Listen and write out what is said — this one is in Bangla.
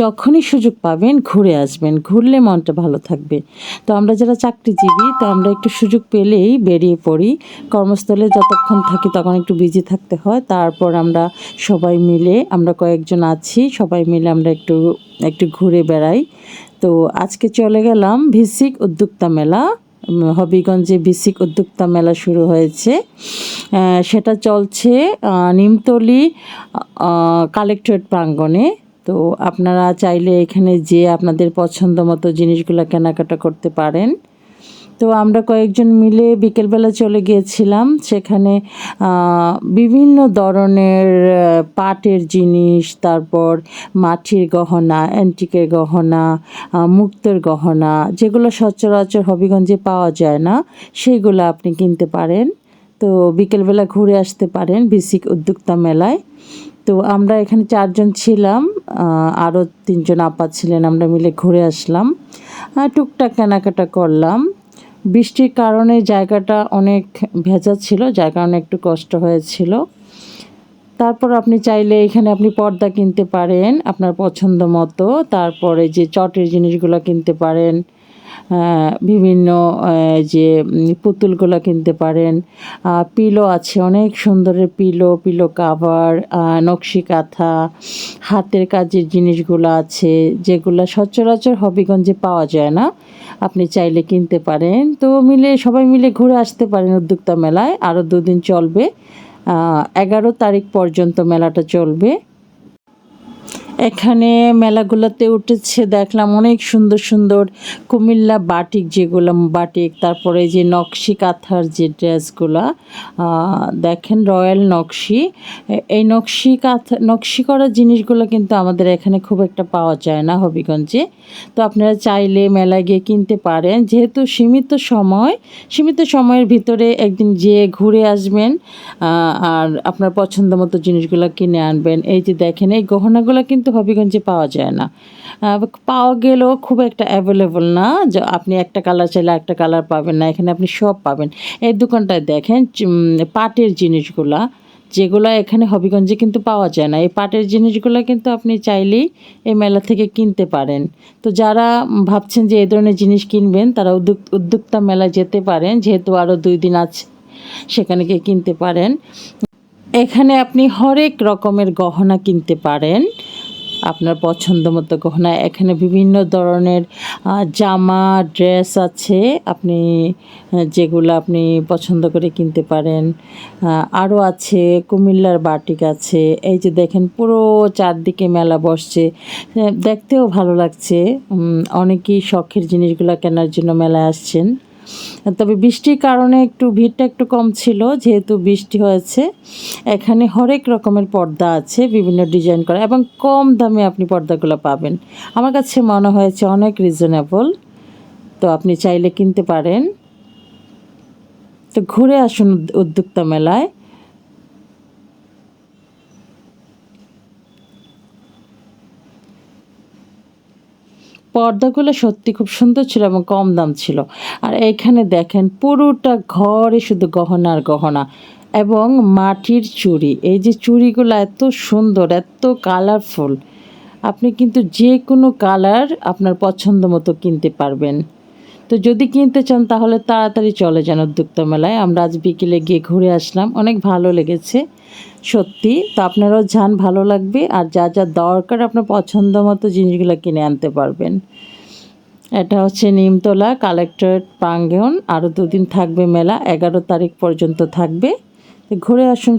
যখনই সুযোগ পাবেন ঘুরে আসবেন, ঘুরলে মনটা ভালো থাকবে। তো আমরা যারা চাকরিজীবী, তো আমরা একটু সুযোগ পেলেই বেরিয়ে পড়ি। কর্মস্থলে যতক্ষণ থাকি তখন একটু বিজি থাকতে হয়। তারপর আমরা সবাই মিলে, আমরা কয়েকজন আছি, সবাই মিলে আমরা একটু একটু ঘুরে বেড়াই। তো আজকে চলে গেলাম ভিসিক উদ্যোক্তা মেলা। হবিগঞ্জে ভিসিক উদ্যোক্তা মেলা শুরু হয়েছে। সেটা চলছে নিমতলি কালেক্টরেট প্রাঙ্গণে। তো আপনারা চাইলে এখানে যে আপনাদের পছন্দ মতো জিনিসগুলো কেনাকাটা করতে পারেন। তো আমরা কয়েকজন মিলে বিকেলবেলা চলে গিয়েছিলাম। সেখানে বিভিন্ন ধরনের পাটের জিনিস, তারপর মাটির গহনা, অ্যান্টিকের গহনা মুক্তের গহনা, যেগুলো সচরাচর হবিগঞ্জে পাওয়া যায় না, সেগুলো আপনি কিনতে পারেন। তো বিকেলবেলা ঘুরে আসতে পারেন বিসিক উদ্যোক্তা মেলায়। তো আমরা এখানে চারজন ছিলাম। আরও তিনজন আপা ছিলেন, আমরা মিলে ঘুরে আসলাম। টুকটাক কেনাকাটা করলাম। বৃষ্টির কারণে জায়গাটা অনেক ভেজা ছিল, যার কারণে একটু কষ্ট হয়েছিল। তারপর আপনি চাইলে এখানে আপনি পর্দা কিনতে পারেন আপনার পছন্দ মতো। তারপরে যে চটের জিনিসগুলো কিনতে পারেন বিভিন্ন যে পুতুলগুলো কিনতে পারেন। পিলো আছে, অনেক সুন্দরের পিলো পিলো কাভার নকশি কাঁথা, হাতের কাজের জিনিসগুলো আছে, যেগুলো সচরাচর হবিগঞ্জে পাওয়া যায় না। আপনি চাইলে কিনতে পারেন। তো মিলে, সবাই মিলে ঘুরে আসতে পারেন উদ্যোক্তা মেলায়। আরও দুদিন চলবে। এগারো তারিখ পর্যন্ত মেলাটা চলবে। এখানে মেলাগুলোতে উঠেছে, দেখলাম অনেক সুন্দর সুন্দর কুমিল্লা বাটিক যেগুলো, বাটিক, তারপরে যে নকশি কাঁথার যে ড্রেসগুলা দেখেন রয়্যাল নকশি। এই নকশি কাঁথা, নকশি করা জিনিসগুলো কিন্তু আমাদের এখানে খুব একটা পাওয়া যায় না হবিগঞ্জে। তো আপনারা চাইলে মেলায় গিয়ে কিনতে পারেন। যেহেতু সীমিত সময়, সীমিত সময়ের ভিতরে একদিন যেয়ে ঘুরে আসবেন আর আপনার পছন্দ মতো জিনিসগুলো কিনে আনবেন। এই যে দেখেন, এই গহনাগুলো কিন্তু হবিগঞ্জে পাওয়া যায় না। পাওয়া গেলেও খুব একটা অ্যাভেলেবল না যে আপনি একটা কালার চাইলে একটা কালার পাবেন না, এখানে আপনি সব পাবেন। এই দোকানটায় দেখেন পাটের জিনিসগুলা, যেগুলো এখানে হবিগঞ্জে কিন্তু পাওয়া যায় না। এই পাটের জিনিসগুলো কিন্তু আপনি চাইলেই এই মেলা থেকে কিনতে পারেন। তো যারা ভাবছেন যে এই ধরনের জিনিস কিনবেন, তারা উদ্যোগ, উদ্যোক্তা মেলায় যেতে পারেন, যেহেতু আরও দুই দিন আছে, সেখানে গিয়ে কিনতে পারেন। এখানে আপনি হরেক রকমের গহনা কিনতে পারেন। আপনার পছন্দ মতো গহনা। এখানে বিভিন্ন ধরনের জামা, ড্রেস আছে। আপনি যেগুলো আপনি পছন্দ করে কিনতে পারেন। আরও আছে, কুমিল্লার বাটিক আছে। এই যে দেখেন, পুরো চারদিকে মেলা বসছে। দেখতেও ভালো লাগছে। অনেকেই শখের জিনিসগুলো কেনার জন্য মেলায় আসছেন। তবে বৃষ্টির কারণে একটু ভিড়টা একটু কম ছিল, যেহেতু বৃষ্টি হয়েছে। এখানে হরেক রকমের পর্দা আছে, বিভিন্ন ডিজাইন করা, এবং কম দামে আপনি পর্দাগুলো পাবেন। আমার কাছে মনে হয়েছে অনেক রিজনেবল তো আপনি চাইলে কিনতে পারেন। তো ঘুরে আসুন উদ্যোক্তা মেলায়। পর্দাগুলো সত্যি খুব সুন্দর ছিল এবং কম দাম ছিল। আর এখানে দেখেন পুরোটা ঘরে শুধু গহনার গহনা এবং মাটির চুড়ি। এই যে চুড়িগুলো এত সুন্দর, এত কালারফুল আপনি কিন্তু যে কোনো কালার আপনার পছন্দ মতো কিনতে পারবেন। তো যদি কিনতে চান তাহলে তাড়াতাড়ি চলে যান উদ্যোক্তা মেলায়। আমরা আজ বিকেলে গিয়ে ঘুরে আসলাম। অনেক ভালো লেগেছে, সত্যি। তো আপনারাও যান ভালো লাগবে আর যা যা দরকার আপনার পছন্দ মতো জিনিসগুলো কিনে আনতে পারবেন। এটা হচ্ছে নিমতলা, কালেক্টরেট প্রাঙ্গণ। আরও দুদিন থাকবে মেলা, এগারো তারিখ পর্যন্ত থাকবে। ঘুরে আসুন।